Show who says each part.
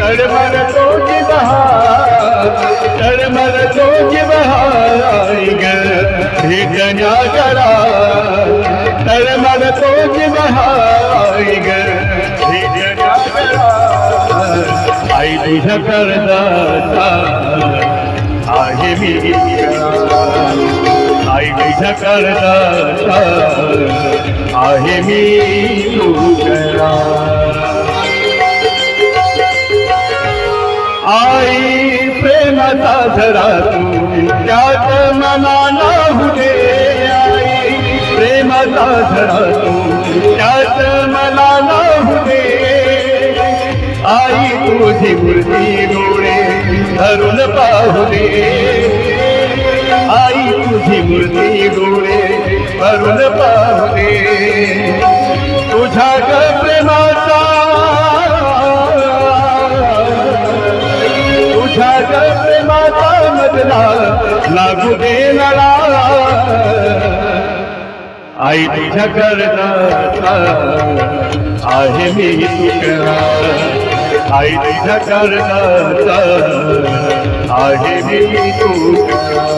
Speaker 1: तळमळ तोची बहार तळमळ तोची बहार ग भेटण्या करा तळमळ तोची बहार ग करा आई तुझ्या करदाता आहे मी आई तुझ्या करदाता आहे मी तुझ्या आई प्रेमाचा झरा तू त्यात मनाला हुदे आई. प्रेमाचा झरा तू त्यात मनाला हुदे आई तुझी मुलगी डोळे धरून पाहू दे. आई तुझी मुलगी डोळे धरून पाहुले प्रेमाचा मधला लागू दे नळा आई तुझ्या करता आहे मी तुझ्या आई तुझ्या करता आहे मी तुझ्या